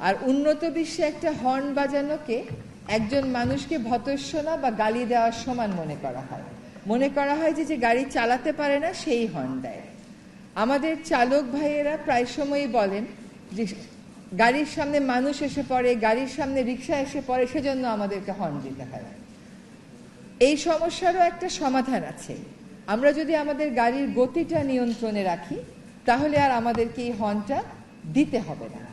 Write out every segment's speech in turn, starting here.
আর উন্নত বিশ্বে একটা হর্ন বাজানোকে একজন মানুষকে ভতস্বনা বা গালি দেওয়ার সমান মনে করা হয়। মনে করা হয় যে যে গাড়ি চালাতে পারে না, সেই হর্ন দেয়। আমাদের চালক ভাইয়েরা প্রায় সময়ই বলেন যে, গাড়ির সামনে মানুষ এসে পড়ে, গাড়ির সামনে রিক্সা এসে পড়ে, সেজন্য আমাদেরকে হর্ন দিতে হয়। এই সমস্যারও একটা সমাধান আছে। আমরা যদি আমাদের গাড়ির গতিটা নিয়ন্ত্রণে রাখি, তাহলে আর আমাদেরকে এই হর্নটা দিতে হবে না।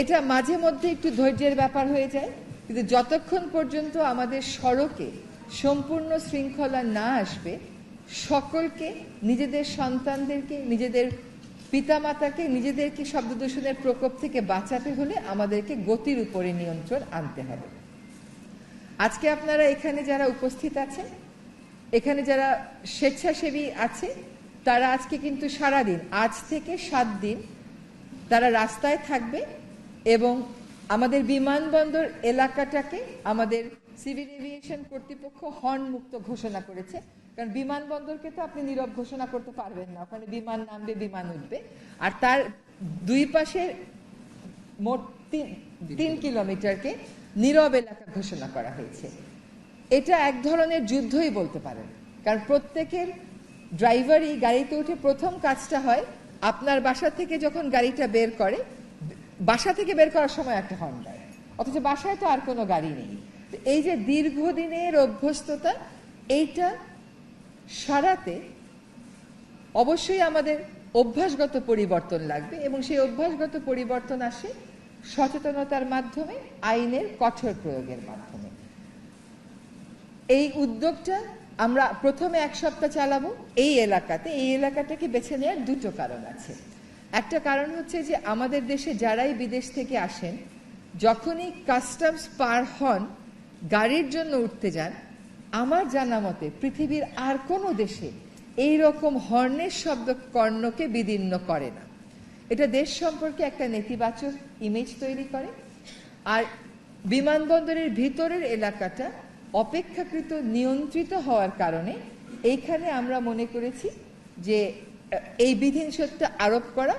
এটা মাঝে মধ্যে একটু ধৈর্যের ব্যাপার হয়ে যায়, কিন্তু যতক্ষণ পর্যন্ত আমাদের সড়কে সম্পূর্ণ শৃঙ্খলা না আসবে, সকলকে, নিজেদের সন্তানদেরকে, নিজেদের পিতামাতাকে, নিজেদেরকে শব্দ দূষণের প্রকোপ থেকে বাঁচাতে হলে আমাদেরকে গতির উপরে নিয়ন্ত্রণ আনতে হবে। আজকে আপনারা এখানে যারা উপস্থিত আছেন, এখানে যারা স্বেচ্ছাসেবী আছে, তারা আজকে কিন্তু সারাদিন, আজ থেকে সাত দিন তারা রাস্তায় থাকবে এবং আমাদের বিমানবন্দর এলাকাটাকে আমাদের সিভিল এভিয়েশন কর্তৃপক্ষ হর্নমুক্ত ঘোষণা করেছে। কারণ বিমানবন্দরকে তো আপনি নীরব ঘোষণা করতে পারবেন না। ওখানে বিমান নামবে, বিমান উঠবে। আর তার দুই পাশের মোট তিন তিন কিলোমিটারকে নীরব এলাকা ঘোষণা করা হয়েছে। এটা এক ধরনের যুদ্ধই বলতে পারেন। কারণ প্রত্যেকের ড্রাইভারই গাড়িতে উঠে প্রথম কাজটা হয়, আপনার বাসা থেকে যখন গাড়িটা বের করে বাসা থেকে বের করার সময় একটা দেয় অথচ বাসায় তো আর কোনো গাড়ি নেই। এই যে দীর্ঘদিনের অভ্যস্ততা, এইটা সারাতে অবশ্যই আমাদের অভ্যাসগত পরিবর্তন লাগবে এবং সেই অভ্যাসগত পরিবর্তন আসে সচেতনতার মাধ্যমে, আইনের কঠোর প্রয়োগের মাধ্যমে। এই উদ্যোগটা আমরা প্রথমে এক সপ্তাহ চালাবো। এই এলাকাতে, এই এলাকাটাকে বেছে নেওয়ার দুটো কারণ আছে। একটা কারণ হচ্ছে যে আমাদের দেশে যারাই বিদেশ থেকে আসেন, যখনই কাস্টমস পার হন, গাড়ির জন্য উঠতে যান, আমার জানা মতে পৃথিবীর আর কোনো দেশে এই রকম হর্নের শব্দ কর্ণকে বিদীর্ণ করে না। এটা দেশ সম্পর্কে একটা নেতিবাচক ইমেজ তৈরি করে, আর বিমানবন্দরের ভিতরের এলাকাটা অপেক্ষাকৃত নিয়ন্ত্রিত হওয়ার কারণে এইখানে আমরা মনে করেছি যে এই বিধিনিষেধটা আরোপ করা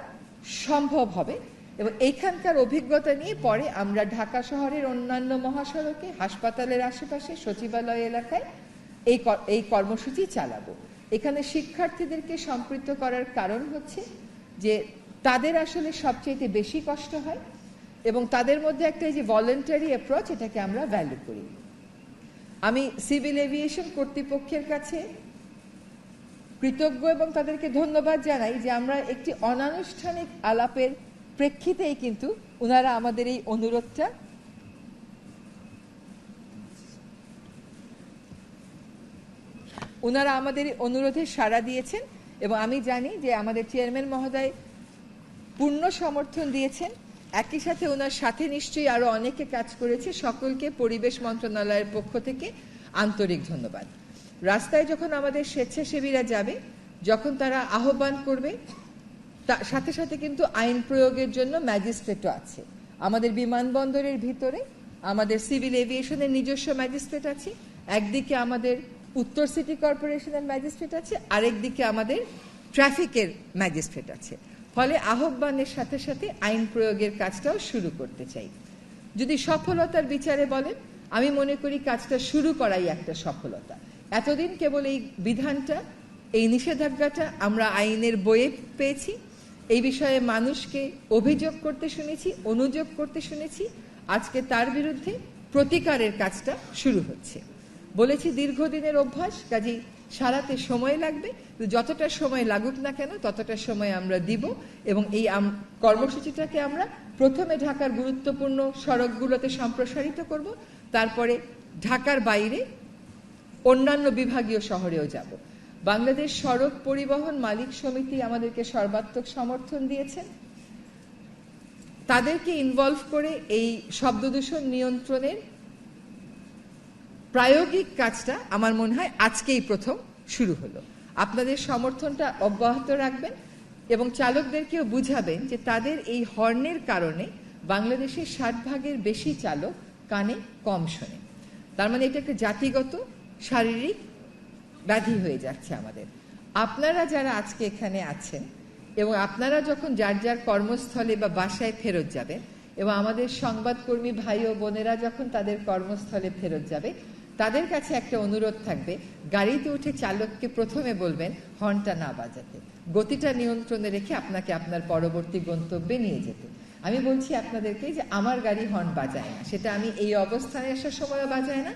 সম্ভব হবে এবং এইখানকার অভিজ্ঞতা নিয়ে পরে আমরা ঢাকা শহরের অন্যান্য মহাসড়কে, হাসপাতালের আশেপাশে, সচিবালয় এলাকায় এই এই কর্মসূচি চালাবো। এখানে শিক্ষার্থীদেরকে সম্পৃক্ত করার কারণ হচ্ছে যে তাদের আসলে সবচেয়ে বেশি কষ্ট হয় এবং তাদের মধ্যে একটা যে ভলেন্টারি অ্যাপ্রোচ এটাকে আমরা ভ্যালু করি। আমি সিভিল এভিয়েশন কর্তৃপক্ষের কাছে কৃতজ্ঞ এবং তাদেরকে ধন্যবাদ জানাই যে আমরা একটি অনানুষ্ঠানিক আলাপের প্রেক্ষিতেই কিন্তু ওনারা আমাদের এই অনুরোধটা ওনারা আমাদের অনুরোধে সাড়া দিয়েছেন এবং আমি জানি যে আমাদের চেয়ারম্যান মহোদয় পূর্ণ সমর্থন দিয়েছেন। একই সাথে ওনার সাথে নিশ্চয়ই আরও অনেকে কাজ করেছে। সকলকে পরিবেশ মন্ত্রণালয়ের পক্ষ থেকে আন্তরিক ধন্যবাদ। রাস্তায় যখন আমাদের স্বেচ্ছাসেবীরা যাবে, যখন তারা আহ্বান করবে সাথে সাথে কিন্তু আইন প্রয়োগের জন্য ম্যাজিস্ট্রেটও আছে। আমাদের বিমানবন্দরের ভিতরে, আমাদের সিভিল এভিয়েশনের নিজস্ব ম্যাজিস্ট্রেট আছে, একদিকে আমাদের উত্তর সিটি কর্পোরেশনের ম্যাজিস্ট্রেট আছে, আরেকদিকে আমাদের ট্রাফিকের ম্যাজিস্ট্রেট আছে। ফলে আহ্বানের সাথে সাথে আইন প্রয়োগের কাজটাও শুরু করতে চাই। যদি সফলতার বিচারে বলেন, আমি মনে করি কাজটা শুরু করাই একটা সফলতা। এতদিন কেবল এই বিধানটা, এই নিষেধাজ্ঞাটা আমরা আইনের বইয়ে পেয়েছি। এই বিষয়ে মানুষকে অভিযোগ করতে শুনেছি, অনুযোগ করতে শুনেছি। আজকে তার বিরুদ্ধে প্রতিকারের কাজটা শুরু হচ্ছে। বলেছি দীর্ঘদিনের অভ্যাস কাজেই সারাতে সময় লাগবে। যতটা সময় লাগুক না কেন, ততটা সময় আমরা দিব এবং এই কর্মসূচিটাকে আমরা প্রথমে ঢাকার গুরুত্বপূর্ণ সড়কগুলোতে সম্প্রসারিত করব, তারপরে ঢাকার বাইরে অন্যান্য বিভাগীয় শহরেও যাব। বাংলাদেশ সড়ক পরিবহন মালিক সমিতি আমাদেরকে সর্বাত্মক সমর্থন দিয়েছেন। তাদেরকে ইনভলভ করে এই শব্দ দূষণ নিয়ন্ত্রণের প্রায়োগিক কাজটা আমার মনে হয় আজকেই প্রথম শুরু হলো। আপনাদের সমর্থনটা অব্যাহত রাখবেন এবং চালকদেরকেও বুঝাবেন যে তাদের এই হর্নের কারণে বাংলাদেশের ষাট ভাগের বেশি চালক কানে কম শোনে। তার মানে এটা একটা জাতিগত শারীরিক ব্যাধি হয়ে যাচ্ছে আমাদের। আপনারা যারা আজকে এখানে আছেন এবং আপনারা যখন যার যার কর্মস্থলে বা বাসায় ফেরত যাবেন এবং আমাদের সংবাদকর্মী ভাই ও বোনেরা যখন তাদের কর্মস্থলে ফেরত যাবে, তাদের কাছে একটা অনুরোধ থাকবে, গাড়িতে উঠে চালককে প্রথমে বলবেন, হর্নটা না বাজাতে। গতিটা নিয়ন্ত্রণে রেখে আপনাকে আপনার পরবর্তী গন্তব্যে নিয়ে যেতে। আমি বলছি আপনাদেরকে যে আমার গাড়ি হর্ন বাজায় না। সেটা আমি এই অবস্থানে আসার সময়ও বাজায় না।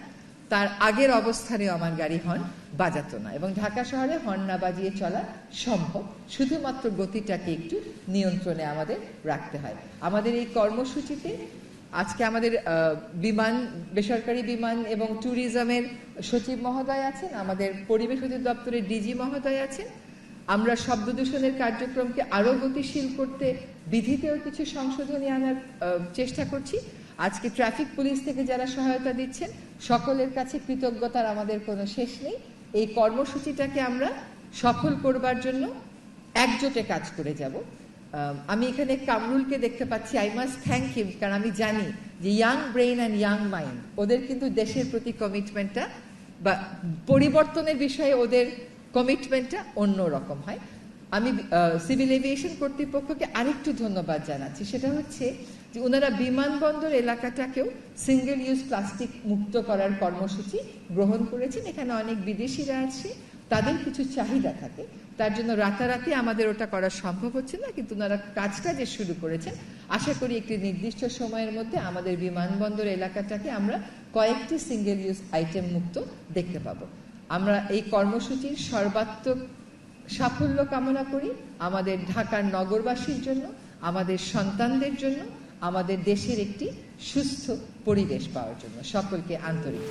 তার আগের অবস্থানেও আমার গাড়ি হর্ন বাজাতো না এবং ঢাকা শহরে হর্ন না বাজিয়ে চলা সম্ভব। শুধুমাত্র গতিটাকে একটু নিয়ন্ত্রণে আমাদের রাখতে হয়। আমাদের এই কর্মসূচিতে আজকে আমাদের বিমান, বেসরকারি বিমান এবং ট্যুরিজমের সচিব মহোদয় আছেন, আমাদের পরিবেশ অধিদপ্তরের ডিজি মহোদয় আছেন। আমরা শব্দ দূষণের কার্যক্রমকে আরও গতিশীল করতে, বিধিতেও কিছু সংশোধনী আনার চেষ্টা করছি। আজকে ট্রাফিক পুলিশ থেকে যারা সহায়তা দিচ্ছেন, সকলের কাছে কৃতজ্ঞতার আমাদের কোনো শেষ নেই। এই কর্মসূচিটাকে আমরা সফল করবার জন্য একজোটে কাজ করে যাব। আমি এখানে কামরুলকে দেখতে পাচ্ছি। আই মাস্ট থ্যাংক হিম কারণ আমি জানি যে young brain and young mind ওদের কিন্তু দেশের প্রতি কমিটমেন্টটা বা পরিবর্তনের বিষয়ে ওদের কমিটমেন্টটা অন্য রকম হয়। আমি সিভিল এভিয়েশন কর্তৃপক্ষকে আরেকটু ধন্যবাদ জানাচ্ছি। সেটা হচ্ছে যে ওনারা বিমানবন্দর এলাকাটাকেও সিঙ্গেল ইউজ প্লাস্টিক মুক্ত করার কর্মসূচি গ্রহণ করেছেন। এখানে অনেক বিদেশিরা আছে, তাদের কিছু চাহিদা থাকে। তার জন্য রাতারাতি আমাদের ওটা করা সম্ভব হচ্ছে না, কিন্তু ওনারা কাজটা যে শুরু করেছেন, আশা করি একটি নির্দিষ্ট সময়ের মধ্যে আমাদের বিমানবন্দর এলাকাটাকে আমরা কয়েকটি সিঙ্গেল ইউজ আইটেম মুক্ত দেখতে পাবো। আমরা এই কর্মসূচির সর্বাত্মক সাফল্য কামনা করি আমাদের ঢাকার নগরবাসীর জন্য, আমাদের সন্তানদের জন্য আমাদের দেশের একটি সুস্থ পরিবেশ পাওয়ার জন্য সকলকে আন্তরিক।